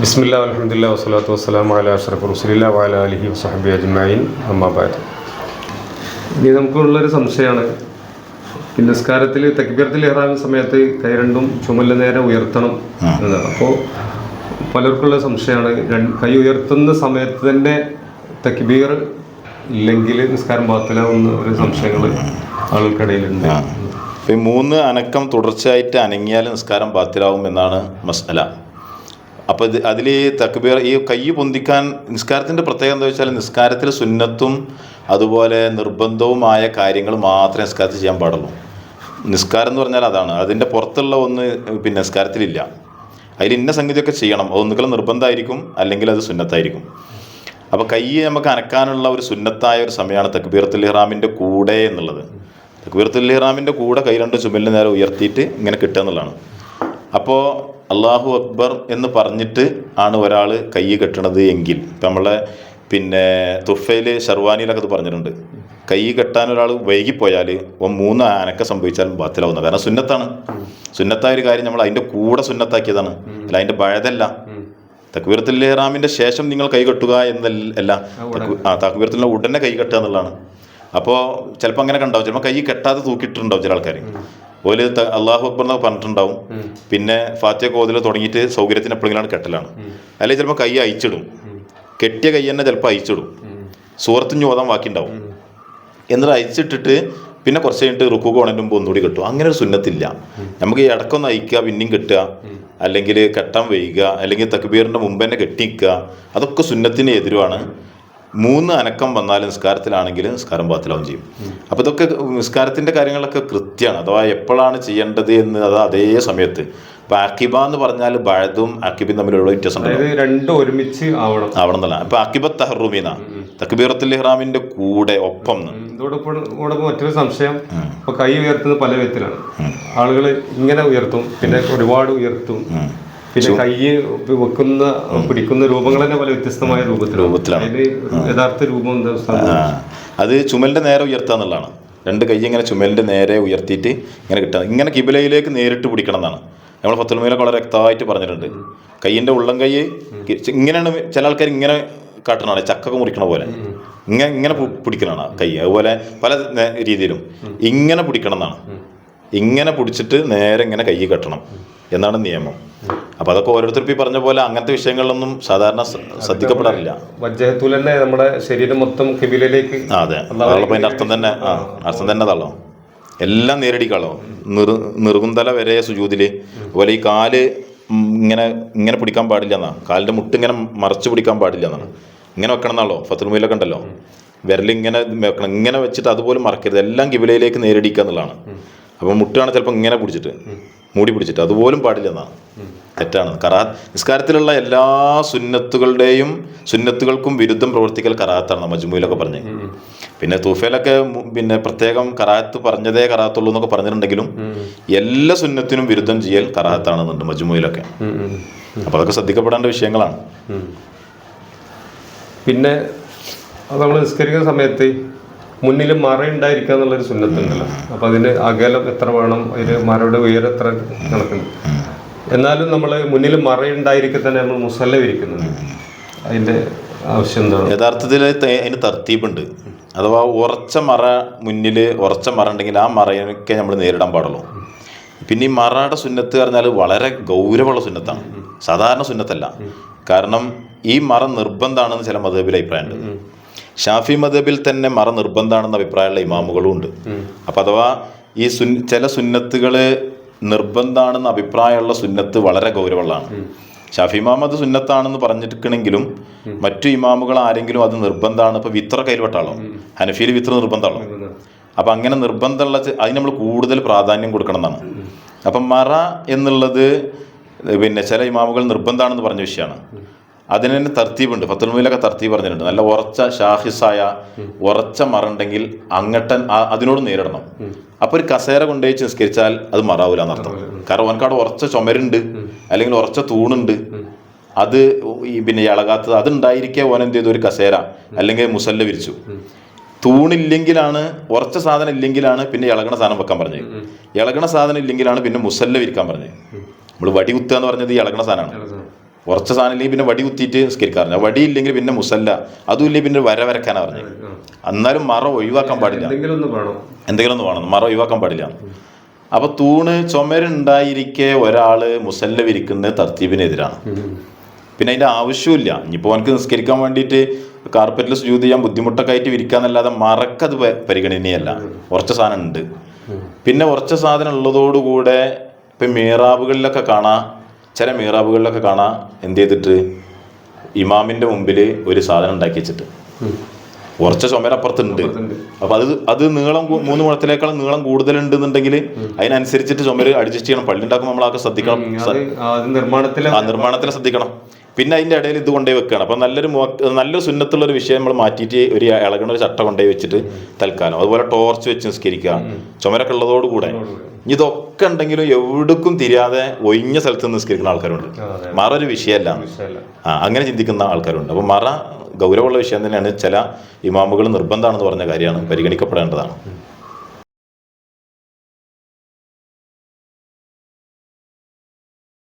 ബിസ്മില്ല അലഹമുല്ല വസ്സലാത്തു വസ്സലാം അല അഷറഫ് റുസലില്ല വാല അലഹി വസഹബി അജ്മായിൻ അമ്മാബാദ് ഇനി നമുക്കുള്ളൊരു സംശയമാണ്. നിസ്കാരത്തിൽ തക്ബീറത്തിൽ ഇറാകുന്ന സമയത്ത് കൈ രണ്ടും ചുമൽ നേരെ ഉയർത്തണം എന്നതാണ് അപ്പോൾ പലർക്കുള്ള സംശയമാണ്. കൈ ഉയർത്തുന്ന സമയത്ത് തന്നെ തക്ബീർ ഇല്ലെങ്കിൽ നിസ്കാരം ബാത്തിലാവുന്ന ഒരു സംശയങ്ങൾ ആളുകൾക്കിടയിലുണ്ട്. ഇപ്പം ഈ മൂന്ന് അനക്കം തുടർച്ചയായിട്ട് അനങ്ങിയാൽ നിസ്കാരം ബാത്തിലാവും എന്നാണ് മസല അപ്പോൾ ഇത് അതിൽ തക്ബീർ ഈ കൈ പൊന്തിക്കാൻ നിസ്കാരത്തിന്റെ പ്രത്യേകത എന്താ വെച്ചാൽ നിസ്കാരത്തിൽ സുന്നത്തും അതുപോലെ നിർബന്ധവുമായ കാര്യങ്ങൾ മാത്രമേ നിസ്കാരത്തിൽ ചെയ്യാൻ പാടുള്ളൂ. നിസ്കാരം എന്ന് പറഞ്ഞാൽ അതാണ്. അതിന്റെ പുറത്തുള്ള ഒന്ന് പിന്നെ നിസ്കാരത്തിലില്ല. അതിൽ ഇന്ന സംഗതിയൊക്കെ ചെയ്യണം. ഒന്നുകിൽ നിർബന്ധമായിരിക്കും അല്ലെങ്കിൽ അത് സുന്നത്തായിരിക്കും. അപ്പോൾ കൈ നമുക്ക് അനക്കാനുള്ള ഒരു സുന്നത്തായ ഒരു സമയമാണ് തക്ബീറത്തുൽ ഇഹ്റാമിന്റെ കൂടെ എന്നുള്ളത്. തക്ബീറത്തുൽ ഇഹ്റാമിന്റെ കൂടെ കൈ രണ്ട് ചുമലിന് നേരെ ഉയർത്തിയിട്ട് ഇങ്ങനെ കിട്ടുക എന്നുള്ളതാണ്. അപ്പോൾ അള്ളാഹു അക്ബർ എന്ന് പറഞ്ഞിട്ട് ആണ് ഒരാൾ കൈ കെട്ടണത് എങ്കിൽ. നമ്മളെ പിന്നെ തുഫയിൽ ഷർവാനിയിലൊക്കെ അത് പറഞ്ഞിട്ടുണ്ട്. കൈ കെട്ടാൻ ഒരാൾ വൈകിപ്പോയാൽ മൂന്ന് അനക്ക സംഭവിച്ചാലും ബാത്തിലാവുന്നത് കാരണം സുന്നത്താണ്. സുന്നത്തായ ഒരു കാര്യം നമ്മൾ അതിന്റെ കൂടെ സുന്നത്താക്കിയതാണ്. അല്ല അതിന്റെ ബഴതല്ല തക്ബീറത്തുൽ ഇഹ്റാമിന്റെ ശേഷം നിങ്ങൾ കൈ കെട്ടുക എന്നല്ല ആ തക്ബീറത്തുള്ള ഉടനെ കൈ കെട്ടുക എന്നുള്ളതാണ്. അപ്പോൾ ചിലപ്പോൾ അങ്ങനെ കണ്ടാവും ചിലപ്പോൾ കൈ കെട്ടാതെ തൂക്കിയിട്ടുണ്ടാവും ചില ആൾക്കാർ. ഓൽ അള്ളാഹു അക്ബർ എന്നൊക്കെ പറഞ്ഞിട്ടുണ്ടാവും. പിന്നെ ഫാത്തിയ കോതിൽ തുടങ്ങിയിട്ട് സൗകര്യത്തിന് എപ്പോഴെങ്കിലും കെട്ടലാണ്. അല്ലെങ്കിൽ ചിലപ്പോൾ കൈ അയച്ചിടും കെട്ടിയ കൈ തന്നെ ചിലപ്പോൾ അയച്ചിടും സൂറത്തിന് ഓതാൻ ബാക്കിയുണ്ടാവും. എന്നിട്ട് അയച്ചിട്ടിട്ട് പിന്നെ കുറച്ച് കഴിഞ്ഞിട്ട് റുക്കു കോണന്റെ മുമ്പ് ഒന്നുകൂടി കിട്ടും. അങ്ങനെ ഒരു സുന്നത്തില്ല. നമുക്ക് ഈ ഇടക്കൊന്ന് അയക്കുക പിന്നെയും കെട്ടുക. അല്ലെങ്കിൽ കെട്ടാൻ വൈകുക അല്ലെങ്കിൽ തക്ബീറിന്റെ മുമ്പ് തന്നെ കെട്ടിക്കുക. അതൊക്കെ സുന്നത്തിന് എതിരുമാണ് മൂന്ന് അനക്കം വന്നാൽ നിസ്കാരത്തിലാണെങ്കിലും നിസ്കാരം ബാത്തിലാവും ചെയ്യും. അപ്പോൾ ഇതൊക്കെ നിസ്കാരത്തിന്റെ കാര്യങ്ങളൊക്കെ കൃത്യമാണ് അഥവാ എപ്പോഴാണ് ചെയ്യേണ്ടത് എന്ന് അത് അതേ സമയത്ത്. ഇപ്പം അക്കിബ എന്ന് പറഞ്ഞാൽ ബഴതും അക്കിബും തമ്മിലുള്ള വ്യത്യാസം രണ്ടും ഒരുമിച്ച് ആവണം. ആവണം എന്നല്ല. ഇപ്പം അക്കിബ തഹറൂമീന. തക്ബീറത്തുൽ ഇഹ്റാമിന്റെ കൂടെ ഒപ്പം. ഇതോടൊപ്പം മറ്റൊരു സംശയം. ഇപ്പൊ കൈ ഉയർത്തുന്നത് പല വിധത്തിലാണ്. ആളുകൾ ഇങ്ങനെ ഉയർത്തും. പിന്നെ ഒരുപാട് ഉയർത്തും. പിന്നെ കൈ വെക്കുന്ന പിടിക്കുന്ന രൂപങ്ങൾ തന്നെ പല വ്യത്യസ്തമായ രൂപത്തിലാണ്. യഥാർത്ഥ രൂപം അത് ചുമലിന്റെ നേരെ ഉയർത്താന്നുള്ളതാണ് രണ്ട് കൈ ഇങ്ങനെ ചുമലിന്റെ നേരെ ഉയർത്തിയിട്ട് ഇങ്ങനെ കിട്ടുക. ഇങ്ങനെ കിബിലയിലേക്ക് നേരിട്ട് പിടിക്കണം എന്നാണ്. നമ്മൾ പത്തുമയിലൊക്കെ വളരെ വ്യക്തമായിട്ട് പറഞ്ഞിട്ടുണ്ട്. കൈയിന്റെ ഉള്ളം കൈ ഇങ്ങനെയാണ് ചില ആൾക്കാർ ഇങ്ങനെ കാട്ടണ ചക്കൊക്കെ മുറിക്കണ പോലെ. ഇങ്ങനെ ഇങ്ങനെ പിടിക്കണതാണ് കൈ. അതുപോലെ പല രീതിയിലും ഇങ്ങനെ പിടിക്കണം എന്നാണ്. ഇങ്ങനെ പിടിച്ചിട്ട് നേരെ ഇങ്ങനെ കൈ കെട്ടണം. എന്നാണ് നിയമം. അപ്പൊ അതൊക്കെ ഓരോരുത്തർ ഈ പറഞ്ഞ പോലെ അങ്ങനത്തെ വിഷയങ്ങളിലൊന്നും സാധാരണ ശ്ര- ശ്രദ്ധിക്കപ്പെടാറില്ല. വജ്ജഹത്തുൽ തന്നെ നമ്മുടെ ശരീരം മൊത്തം കിബിലയിലേക്ക് അതെ. അർത്ഥം തന്നെ ആ അർത്ഥം തന്നെ തള്ളോ. എല്ലാം നേരിടിക്കാളോ? നിർ നിർകുന്തല വരെ സുജൂതിൽ അതുപോലെ ഈ കാൽ ഇങ്ങനെ ഇങ്ങനെ പിടിക്കാൻ പാടില്ല എന്നാ കാലിന്റെ മുട്ട് ഇങ്ങനെ മറച്ചു പിടിക്കാൻ പാടില്ല എന്നാണ് ഇങ്ങനെ വെക്കണം എന്നാണല്ലോ ഫത്തുമയിലൊക്കെ ഉണ്ടല്ലോ. വിരലിങ്ങനെ വെക്കണം. ഇങ്ങനെ വെച്ചിട്ട് അതുപോലും മറക്കരുത്. എല്ലാം കിബിലയിലേക്ക് നേരിടിക്കുക എന്നുള്ളതാണ് അപ്പോൾ മുട്ടാണ് ചിലപ്പോൾ ഇങ്ങനെ പിടിച്ചിട്ട്. മൂടി പിടിച്ചിട്ട് അതുപോലും പാടില്ല എന്നാണ്. തെറ്റാണ്. കറാ നിസ്കാരത്തിലുള്ള എല്ലാ സുന്നത്തുകളുടെയും സുന്നത്തുകൾക്കും വിരുദ്ധം പ്രവർത്തിക്കൽ കറാത്താണ് മജ്മുയിലൊക്കെ പറഞ്ഞത്. പിന്നെ തൂഫയിലൊക്കെ പിന്നെ പ്രത്യേകം കറാത്ത് പറഞ്ഞതേ കറാത്തുള്ളൂ എന്നൊക്കെ പറഞ്ഞിട്ടുണ്ടെങ്കിലും എല്ലാ സുന്നത്തിനും വിരുദ്ധം ചെയ്യൽ കറാത്താണെന്നുണ്ട് മജ്മുയിലൊക്കെ. അപ്പോൾ അതൊക്കെ ശ്രദ്ധിക്കപ്പെടേണ്ട വിഷയങ്ങളാണ്. പിന്നെ നമ്മൾ നിസ്കരിക്കുന്ന സമയത്ത് മുന്നിൽ മറ ഉണ്ടായിരിക്കുക എന്നുള്ളൊരു സുന്നത്തുണ്ടല്ലോ. അപ്പൊ അതിന് അകലം എത്ര വേണം? അതിന് മറയുടെ ഉയരം എത്ര നടക്കുന്നു എന്നാലും നമ്മൾ മുന്നിൽ മറ ഉണ്ടായിരിക്കെ തന്നെ നമ്മൾ മുസല്ല വിരിക്കുന്നുണ്ട്. അതിന്റെ ആവശ്യം എന്താണ്? യഥാർത്ഥത്തിൽ അതിന് തർത്തീപുണ്ട് അഥവാ ഉറച്ച മറ മുന്നിൽ ഉറച്ച മറ ഉണ്ടെങ്കിൽ ആ മറയൊക്കെ നമ്മൾ നേരിടാൻ പാടുള്ളൂ. പിന്നെ ഈ മറയുടെ സുന്നത്ത് പറഞ്ഞാൽ വളരെ ഗൗരവമുള്ള സുന്നത്താണ്. സാധാരണ സുന്നത്തല്ല. കാരണം ഈ മറ നിർബന്ധമാണെന്ന് ചില മതബിൽ അഭിപ്രായമുണ്ട്. ഷാഫി മതബിൽ തന്നെ മറ നിർബന്ധമാണെന്ന അഭിപ്രായമുള്ള ഇമാമുകളും ഉണ്ട്. അപ്പം അഥവാ ഈ സുൻ ചില സുന്നത്തുകൾ നിർബന്ധമാണെന്ന അഭിപ്രായമുള്ള സുന്നത്ത് വളരെ ഗൗരവമുള്ളതാണ്. ഷാഫി ഇമാം അത് സുന്നത്താണെന്ന് പറഞ്ഞിരിക്കണെങ്കിലും മറ്റു ഇമാമുകൾ ആരെങ്കിലും അത് നിർബന്ധമാണ് ഇപ്പൊ വിത്ര കൈവട്ടാളോ? ഹനഫിയിൽ വിത്ര നിർബന്ധമാണോ അപ്പം അങ്ങനെ നിർബന്ധമുള്ള അതിന് നമ്മൾ കൂടുതൽ പ്രാധാന്യം കൊടുക്കണം എന്നാണ്. അപ്പം മറ എന്നുള്ളത് പിന്നെ ചില ഇമാമുകൾ നിർബന്ധമാണെന്ന് പറഞ്ഞ വിഷയമാണ്. അതിന് തന്നെ തർത്തീബുണ്ട്. ഫത്തുൽമയിലൊക്കെ തർത്തീബ് പറഞ്ഞിട്ടുണ്ട്. നല്ല ഉറച്ച ഷാഹിസായ ഉറച്ച മറുണ്ടെങ്കിൽ അങ്ങട്ടൻ അതിനോട് നേരിടണം. അപ്പൊ ഒരു കസേര കൊണ്ടുപോയി നിസ്കരിച്ചാൽ അത് മറാവൂല എന്നർത്ഥം. കാരണം ഓനക്കാട് ഉറച്ച ചുമരുണ്ട്. അല്ലെങ്കിൽ ഉറച്ച തൂണുണ്ട്. അത് ഈ പിന്നെ ഇളകാത്തത് അതുണ്ടായിരിക്കെ ഓൻ എന്ത് ചെയ്തു? ഒരു കസേര അല്ലെങ്കിൽ മുസല്ല വിരിച്ചു. തൂണില്ലെങ്കിലാണ് ഉറച്ച സാധനം ഇല്ലെങ്കിലാണ് പിന്നെ ഇളകണ സാധനം വെക്കാൻ പറഞ്ഞത്. ഇളകണ സാധനം ഇല്ലെങ്കിലാണ് പിന്നെ മുസല്ല വിരിക്കാൻ പറഞ്ഞത്. നമ്മൾ വടി കുത്തുക എന്ന് പറഞ്ഞത് ഈ ഇളകണ സാധനമാണ്. ഉറച്ച സാധനം ഇല്ലെങ്കിൽ പിന്നെ വടി കുത്തിയിട്ട് നിസ്കരിക്കാറില്ല. വടി ഇല്ലെങ്കിൽ പിന്നെ മുസല്ല. അതും ഇല്ലെങ്കിൽ പിന്നെ വര വരക്കാനാ പറഞ്ഞത് എന്നാലും മറ ഒഴിവാക്കാൻ പാടില്ല. എന്തെങ്കിലും ഒന്ന് വേണം. മറ ഒഴിവാക്കാൻ പാടില്ല. അപ്പൊ തൂണ് ചുമരുണ്ടായിരിക്കെ ഒരാൾ മുസല്ല വിരിക്കുന്നത് തർത്തീബിനെതിരാണ്. പിന്നെ അതിന്റെ ആവശ്യമില്ല ഇനിയിപ്പോൾ എനിക്ക് നിസ്കരിക്കാൻ വേണ്ടിയിട്ട് കാർപ്പറ്റിൽ സുജൂത് ചെയ്യാൻ ബുദ്ധിമുട്ടൊക്കെ ആയിട്ട് വിരിക്കാന്നല്ലാതെ മറക്കത് പരിഗണനയല്ല. പരിഗണനീയല്ല ഉറച്ച സാധനം ഉണ്ട്. പിന്നെ ഉറച്ച സാധനം ഉള്ളതോടുകൂടെ ഇപ്പം മീറാബുകളിലൊക്കെ കാണാം. ചില മീറാബുകളിലൊക്കെ കാണാം എന്ത് ചെയ്തിട്ട്? ഇമാമിന്റെ മുമ്പിൽ ഒരു സാധനം ഉണ്ടാക്കി വെച്ചിട്ട്. കുറച്ച് ചുമരപ്പുറത്തുണ്ട്. അപ്പൊ അത് അത് നീളം മൂന്ന് മുഴത്തിലേക്കാളും നീളം കൂടുതലുണ്ട് എന്നുണ്ടെങ്കിൽ അതിനനുസരിച്ചിട്ട് ചുമര് അഡ്ജസ്റ്റ് ചെയ്യണം. പള്ളി ഉണ്ടാക്കുമ്പോൾ നമ്മളൊക്കെ ശ്രദ്ധിക്കണം നിർമ്മാണത്തിൽ ശ്രദ്ധിക്കണം. പിന്നെ അതിന്റെ ഇടയിൽ ഇത് കൊണ്ടുപോയി വെക്കുകയാണ്. അപ്പം നല്ലൊരു നല്ല നല്ലൊരു സുന്നത്തുള്ള ഒരു വിഷയം നമ്മൾ മാറ്റിയിട്ട് ഒരു ഇളകണ ഒരു ചട്ട കൊണ്ടുപോയി വെച്ചിട്ട് തൽക്കാലം. അതുപോലെ ടോർച്ച് വെച്ച് നിസ്കരിക്കുക ചുമരൊക്കെ ഉള്ളതോടുകൂടെ. കൂടെ ഇതൊക്കെ ഉണ്ടെങ്കിലും എവിടേക്കും തിരിയാതെ ഒഴിഞ്ഞ സ്ഥലത്ത് നിസ്കരിക്കുന്ന ആൾക്കാരുണ്ട്. മറ ഒരു വിഷയമല്ല. ആ അങ്ങനെ ചിന്തിക്കുന്ന ആൾക്കാരുണ്ട്. അപ്പം മറ ഗൗരവമുള്ള വിഷയം തന്നെയാണ് ചില ഇമാമുകൾ നിർബന്ധമാണെന്ന് പറഞ്ഞ കാര്യമാണ് പരിഗണിക്കപ്പെടേണ്ടതാണ്.